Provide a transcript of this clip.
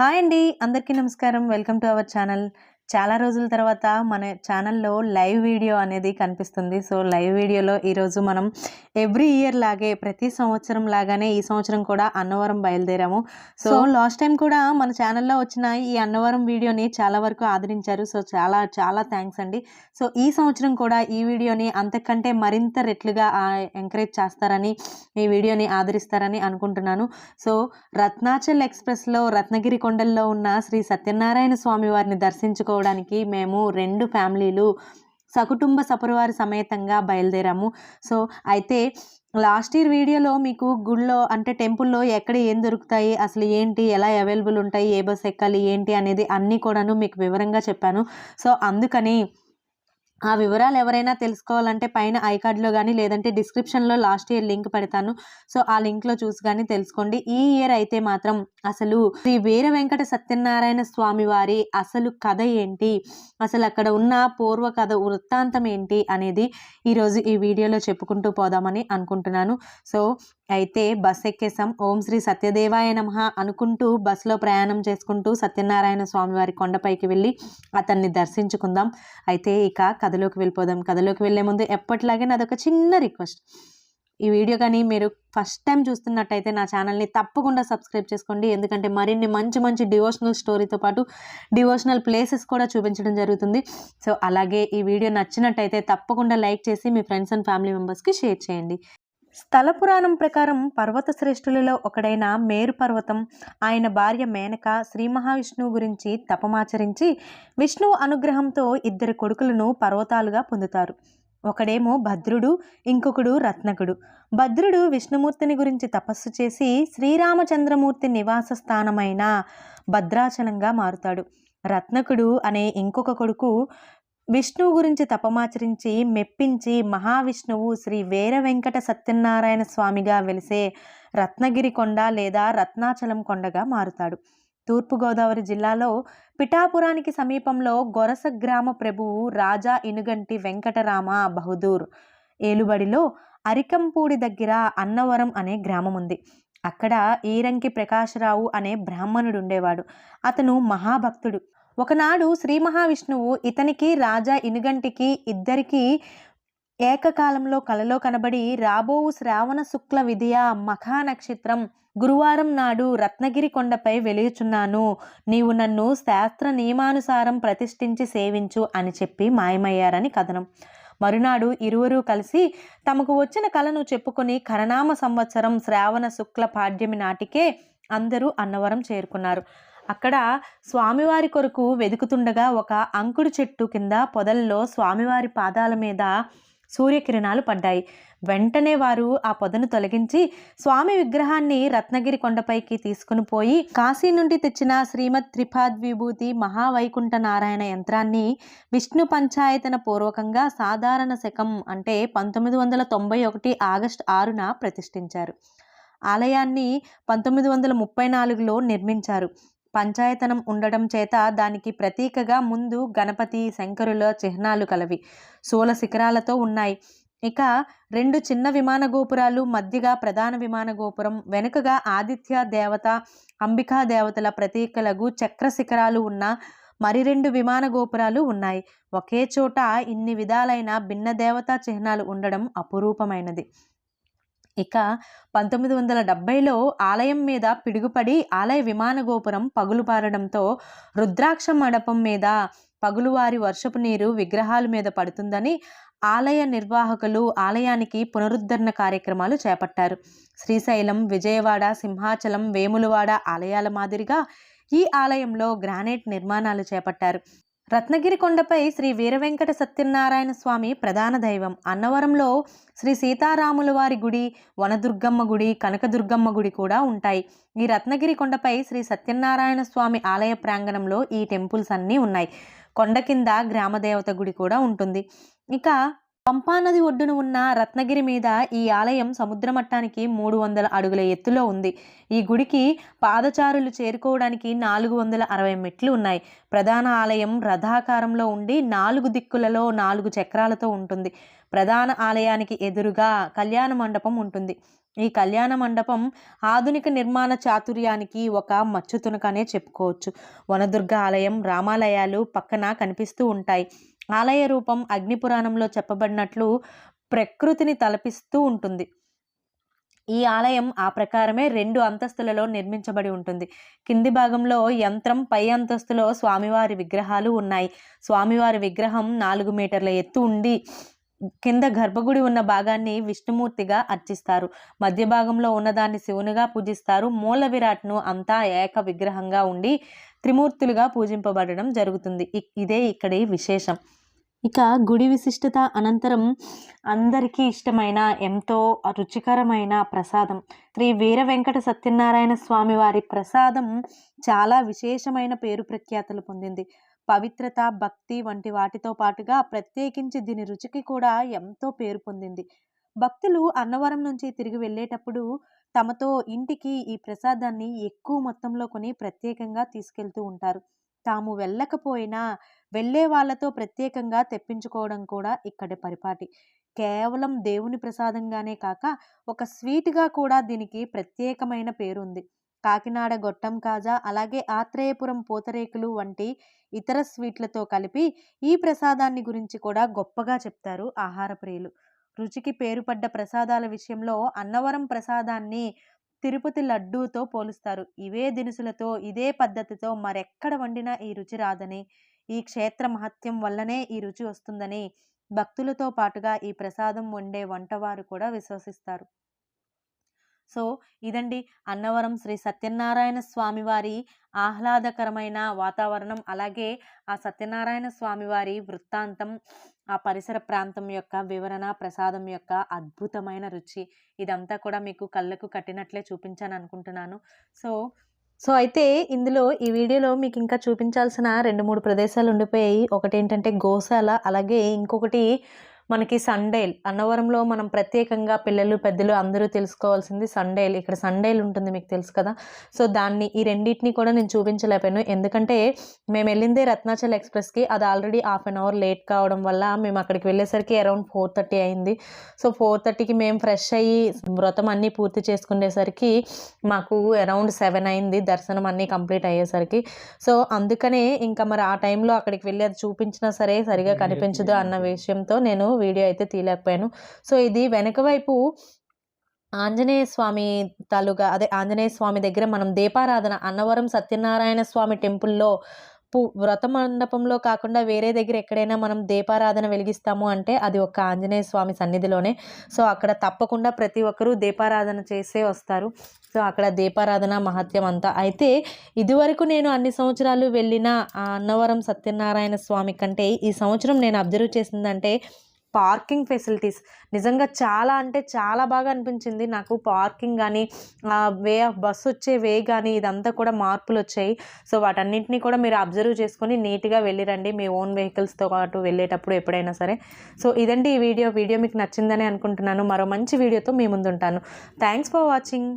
Hi అండి. అందరికీ నమస్కారం. Welcome to our channel. చాలా రోజుల తర్వాత మన ఛానల్లో లైవ్ వీడియో అనేది కనిపిస్తుంది. సో లైవ్ వీడియోలో ఈరోజు మనం ఎవ్రీ ఇయర్ లాగే ప్రతి సంవత్సరం లాగానే ఈ సంవత్సరం కూడా అన్నవరం బయలుదేరాము. సో లాస్ట్ టైం కూడా మన ఛానల్లో వచ్చిన ఈ అన్నవరం వీడియోని చాలా వరకు ఆదరించారు. సో చాలా చాలా థ్యాంక్స్ అండి. సో ఈ సంవత్సరం కూడా ఈ వీడియోని అంతకంటే మరింత రెట్లుగా ఎంకరేజ్ చేస్తారని ఈ వీడియోని ఆదరిస్తారని అనుకుంటున్నాను. సో రత్నాచల్ ఎక్స్ప్రెస్లో రత్నగిరి కొండల్లో ఉన్న శ్రీ సత్యనారాయణ స్వామి వారిని చేసుకోవడానికి మేము రెండు ఫ్యామిలీలు సకుటుంబ సపరివారి సమేతంగా బయలుదేరాము. సో అయితే లాస్ట్ ఇయర్ వీడియోలో మీకు గుళ్ళో అంటే టెంపుల్లో ఎక్కడ ఏం దొరుకుతాయి అసలు ఏంటి ఎలా అవైలబుల్ ఉంటాయి ఏ బస్ ఎక్కాలి ఏంటి అనేది అన్నీ కూడాను మీకు వివరంగా చెప్పాను. సో అందుకని ఆ వివరాలు ఎవరైనా తెలుసుకోవాలంటే పైన ఐ కార్డ్లో కానీ లేదంటే డిస్క్రిప్షన్లో లాస్ట్ ఇయర్ లింక్ పెడతాను. సో ఆ లింక్లో చూసి కానీ తెలుసుకోండి. ఈ ఇయర్ అయితే మాత్రం అసలు శ్రీ వీర వెంకట సత్యనారాయణ స్వామి వారి అసలు కథ ఏంటి? అసలు అక్కడ ఉన్న పూర్వ కథ వృత్తాంతం ఏంటి? అనేది ఈరోజు ఈ వీడియోలో చెప్పుకుంటూ పోదామని అనుకుంటున్నాను. సో అయితే బస్ ఎక్కేసాం. ఓం శ్రీ సత్యదేవాయ నమ అనుకుంటూ బస్సులో ప్రయాణం చేసుకుంటూ సత్యనారాయణ స్వామి వారి కొండపైకి వెళ్ళి అతన్ని దర్శించుకుందాం. అయితే ఇక కథలోకి వెళ్ళిపోదాం. కథలోకి వెళ్ళే ముందు ఎప్పటిలాగే నాదొక చిన్న రిక్వెస్ట్. ఈ వీడియో కానీ మీరు ఫస్ట్ టైం చూస్తున్నట్టయితే నా ఛానల్ని తప్పకుండా సబ్స్క్రైబ్ చేసుకోండి. ఎందుకంటే మరిన్ని మంచి మంచి డివోషనల్ స్టోరీతో పాటు డివోషనల్ ప్లేసెస్ కూడా చూపించడం జరుగుతుంది. సో అలాగే ఈ వీడియో నచ్చినట్టయితే తప్పకుండా లైక్ చేసి మీ ఫ్రెండ్స్ అండ్ ఫ్యామిలీ మెంబర్స్కి షేర్ చేయండి. స్థల పురాణం ప్రకారం పర్వత శ్రేష్ఠులలో ఒకడైన మేరు పర్వతం ఆయన భార్య మేనక శ్రీ మహావిష్ణువు గురించి తపమాచరించి విష్ణువు అనుగ్రహంతో ఇద్దరు కొడుకులను పర్వతాలుగా పొందుతారు. ఒకడేమో భద్రుడు ఇంకొకడు రత్నకుడు. భద్రుడు విష్ణుమూర్తిని గురించి తపస్సు చేసి శ్రీరామచంద్రమూర్తి నివాస స్థానమైన భద్రాచలంగా మారుతాడు. రత్నకుడు అనే ఇంకొక కొడుకు విష్ణువు గురించి తపమాచరించి మెప్పించి మహావిష్ణువు శ్రీ వీర వెంకట సత్యనారాయణ స్వామిగా వెలిసే రత్నగిరి కొండ లేదా రత్నాచలం కొండగా మారుతాడు. తూర్పుగోదావరి జిల్లాలో పిఠాపురానికి సమీపంలో గొరస గ్రామ ప్రభువు రాజా ఇనుగంటి వెంకటరామ బహదూర్ ఏలుబడిలో అరికంపూడి దగ్గర అన్నవరం అనే గ్రామం ఉంది అక్కడ ఈరంకి ప్రకాశరావు అనే బ్రాహ్మణుడు ఉండేవాడు అతను మహాభక్తుడు. ఒకనాడు శ్రీ మహావిష్ణువు ఇతనికి రాజా ఇనుగంటికి ఇద్దరికీ ఏకకాలంలో కలలో కనబడి రాబోవు శ్రావణ శుక్ల విధియ మఖా నక్షత్రం గురువారం నాడు రత్నగిరి కొండపై వెలుగుచున్నాను. నీవు నన్ను శాస్త్ర నియమానుసారం ప్రతిష్ఠించి సేవించు అని చెప్పి మాయమయ్యారని కథనం. మరునాడు ఇరువురు కలిసి తమకు వచ్చిన కలను చెప్పుకొని కరణామ సంవత్సరం శ్రావణ శుక్ల పాడ్యమి నాటికే అందరూ అన్నవరం చేరుకున్నారు. అక్కడ స్వామివారి కొరకు వెతుకుతుండగా ఒక అంకుడు చెట్టు కింద పొదల్లో స్వామివారి పాదాల మీద సూర్యకిరణాలు పడ్డాయి. వెంటనే వారు ఆ పొదను తొలగించి స్వామి విగ్రహాన్ని రత్నగిరి కొండపైకి తీసుకుని పోయి కాశీ నుండి తెచ్చిన శ్రీమద్ త్రిపాద్ విభూతి మహావైకుంఠ నారాయణ యంత్రాన్ని విష్ణు పంచాయతన పూర్వకంగా సాధారణ శకం అంటే పంతొమ్మిది వందల తొంభై ఒకటి ఆగస్టు ఆరున ప్రతిష్ఠించారు. ఆలయాన్ని పంతొమ్మిది వందల ముప్పై నాలుగులో నిర్మించారు. పంచాయతనం ఉండడం చేత దానికి ప్రతీకగా ముందు గణపతి శంకరుల చిహ్నాలు కలవి. శూల శిఖరాలతో ఉన్నాయి. ఇక రెండు చిన్న విమాన గోపురాలు మధ్యగా ప్రధాన విమాన గోపురం వెనుకగా ఆదిత్య దేవత అంబికా దేవతల ప్రతీకలకు చక్ర శిఖరాలు ఉన్న మరి రెండు విమాన గోపురాలు ఉన్నాయి. ఒకే చోట ఇన్ని విధాలైన భిన్న దేవతా చిహ్నాలు ఉండడం అపురూపమైనది. ఇక పంతొమ్మిది వందల డెబ్బైలో ఆలయం మీద పిడుగుపడి ఆలయ విమాన గోపురం పగులుపారడంతో రుద్రాక్ష మండపం మీద పగులువారి వర్షపు నీరు విగ్రహాల మీద పడుతుందని ఆలయ నిర్వాహకులు ఆలయానికి పునరుద్ధరణ కార్యక్రమాలు చేపట్టారు. శ్రీశైలం విజయవాడ సింహాచలం వేములవాడ ఆలయాల మాదిరిగా ఈ ఆలయంలో గ్రానైట్ నిర్మాణాలు చేపట్టారు. రత్నగిరి కొండపై శ్రీ వీరవెంకట సత్యనారాయణ స్వామి ప్రధాన దైవం. అన్నవరంలో శ్రీ సీతారాముల వారి గుడి వనదుర్గమ్మ గుడి కనకదుర్గమ్మ గుడి కూడా ఉంటాయి. ఈ రత్నగిరి కొండపై శ్రీ సత్యనారాయణ స్వామి ఆలయ ప్రాంగణంలో ఈ టెంపుల్స్ అన్నీ ఉన్నాయి. కొండ కింద గ్రామదేవత గుడి కూడా ఉంటుంది. ఇక పంపానది ఒడ్డున ఉన్న రత్నగిరి మీద ఈ ఆలయం సముద్ర మట్టానికి మూడు వందల అడుగుల ఎత్తులో ఉంది. ఈ గుడికి పాదచారులు చేరుకోవడానికి నాలుగు వందల అరవై మెట్లు ఉన్నాయి. ప్రధాన ఆలయం రథాకారంలో ఉండి నాలుగు దిక్కులలో నాలుగు చక్రాలతో ఉంటుంది. ప్రధాన ఆలయానికి ఎదురుగా కళ్యాణ మండపం ఉంటుంది. ఈ కళ్యాణ మండపం ఆధునిక నిర్మాణ చాతుర్యానికి ఒక మచ్చుతునకనే చెప్పుకోవచ్చు. వనదుర్గ ఆలయం రామాలయాలు పక్కన కనిపిస్తూ ఉంటాయి. ఆలయ రూపం అగ్నిపురాణంలో చెప్పబడినట్లు ప్రకృతిని తలపిస్తూ ఉంటుంది. ఈ ఆలయం ఆ ప్రకారమే రెండు అంతస్తులలో నిర్మించబడి ఉంటుంది. కింది భాగంలో యంత్రం పై అంతస్తులో స్వామివారి విగ్రహాలు ఉన్నాయి. స్వామివారి విగ్రహం నాలుగు మీటర్ల ఎత్తు ఉండి కింద గర్భగుడి ఉన్న భాగాన్ని విష్ణుమూర్తిగా అర్చిస్తారు. మధ్య భాగంలో ఉన్నదాన్ని శివునిగా పూజిస్తారు. మూల విరాట్ను అంతా ఏక విగ్రహంగా ఉండి త్రిమూర్తులుగా పూజింపబడడం జరుగుతుంది. ఇదే ఇక్కడి విశేషం. ఇక గుడి విశిష్టత అనంతరం అందరికీ ఇష్టమైన ఎంతో రుచికరమైన ప్రసాదం. శ్రీ వీర వెంకట సత్యనారాయణ స్వామి వారి ప్రసాదం చాలా విశేషమైన పేరు ప్రఖ్యాతలు పొందింది. పవిత్రత భక్తి వంటి వాటితో పాటుగా ప్రత్యేకించి దీని రుచికి కూడా ఎంతో పేరు పొందింది. భక్తులు అన్నవరం నుంచి తిరిగి వెళ్ళేటప్పుడు తమతో ఇంటికి ఈ ప్రసాదాన్ని ఎక్కువ మొత్తంలో కొని ప్రత్యేకంగా తీసుకెళ్తూ ఉంటారు. తాము వెళ్ళకపోయినా వెళ్ళే వాళ్ళతో ప్రత్యేకంగా తెప్పించుకోవడం కూడా ఇక్కడి పరిపాటి. కేవలం దేవుని ప్రసాదంగానే కాక ఒక స్వీట్గా కూడా దీనికి ప్రత్యేకమైన పేరుంది. కాకినాడ గొట్టం కాజా అలాగే ఆత్రేయపురం పూతరేకులు వంటి ఇతర స్వీట్లతో కలిపి ఈ ప్రసాదాన్ని గురించి కూడా గొప్పగా చెప్తారు ఆహార ప్రియులు. రుచికి పేరుపడ్డ ప్రసాదాల విషయంలో అన్నవరం ప్రసాదాన్ని తిరుపతి లడ్డూతో పోలుస్తారు. ఇవే దినుసులతో ఇదే పద్ధతితో మరెక్కడ వండినా ఈ రుచి రాదని ఈ క్షేత్ర మహత్యం వల్లనే ఈ రుచి వస్తుందని భక్తులతో పాటుగా ఈ ప్రసాదం వండే వంటవారు కూడా విశ్వసిస్తారు. సో ఇదండి అన్నవరం శ్రీ సత్యనారాయణ స్వామివారి ఆహ్లాదకరమైన వాతావరణం. అలాగే ఆ సత్యనారాయణ స్వామివారి వృత్తాంతం ఆ పరిసర ప్రాంతం యొక్క వివరణ ప్రసాదం యొక్క అద్భుతమైన రుచి ఇదంతా కూడా మీకు కళ్ళకు కట్టినట్లే చూపించాను అనుకుంటున్నాను. సో సో అయితే ఇందులో ఈ వీడియోలో మీకు ఇంకా చూపించాల్సిన రెండు మూడు ప్రదేశాలు ఉండిపోయాయి. ఒకటి ఏంటంటే గోశాల అలాగే ఇంకొకటి మనకి సండేల్ అన్నవరంలో మనం ప్రత్యేకంగా పిల్లలు పెద్దలు అందరూ తెలుసుకోవాల్సింది సండేల్ ఇక్కడ సండేల్ ఉంటుంది మీకు తెలుసు కదా. సో దాన్ని ఈ రెండింటిని కూడా నేను చూపించలేకపోయాను. ఎందుకంటే మేము వెళ్ళిందే రత్నాచల్ ఎక్స్ప్రెస్కి. అది already half an hour late కావడం వల్ల మేము అక్కడికి వెళ్ళేసరికి అరౌండ్ ఫోర్ థర్టీ అయింది. సో ఫోర్ థర్టీకి మేము ఫ్రెష్ అయ్యి వ్రతం అన్నీ పూర్తి చేసుకునేసరికి మాకు అరౌండ్ సెవెన్ అయింది. దర్శనం అన్నీ కంప్లీట్ అయ్యేసరికి. సో అందుకనే ఇంకా మరి ఆ టైంలో అక్కడికి వెళ్ళి అది చూపించినా సరే సరిగా కనిపించదు అన్న విషయంతో నేను వీడియో అయితే తీయలేకపోయాను. సో ఇది వెనక వైపు ఆంజనేయ స్వామి తాలూకా అదే ఆంజనేయ స్వామి దగ్గర మనం దీపారాధన అన్నవరం సత్యనారాయణ స్వామి టెంపుల్లో పు వ్రత మండపంలో కాకుండా వేరే దగ్గర ఎక్కడైనా మనం దీపారాధన వెలిగిస్తాము అంటే అది ఒక ఆంజనేయ స్వామి సన్నిధిలోనే. సో అక్కడ తప్పకుండా ప్రతి ఒక్కరూ దీపారాధన చేసే వస్తారు. సో అక్కడ దీపారాధన మహత్యం అంతా. అయితే ఇదివరకు నేను అన్ని సంవత్సరాలు వెళ్ళిన అన్నవరం సత్యనారాయణ స్వామి కంటే ఈ సంవత్సరం నేను అబ్జర్వ్ చేసిందంటే పార్కింగ్ ఫెసిలిటీస్. నిజంగా చాలా అంటే చాలా బాగా అనిపించింది. నాకు పార్కింగ్ కానీ వే ఆఫ్ బస్ వచ్చే వే కానీ ఇదంతా కూడా మార్పులు వచ్చాయి. సో వాటన్నింటినీ కూడా మీరు అబ్జర్వ్ చేసుకొని నీట్గా వెళ్ళిరండి. మీ ఓన్ వెహికల్స్తో పాటు వెళ్ళేటప్పుడు ఎప్పుడైనా సరే. సో ఇదండి ఈ వీడియో. వీడియో మీకు నచ్చిందని అనుకుంటున్నాను. మరో మంచి వీడియోతో మీ ముందుంటాను. Thanks for watching.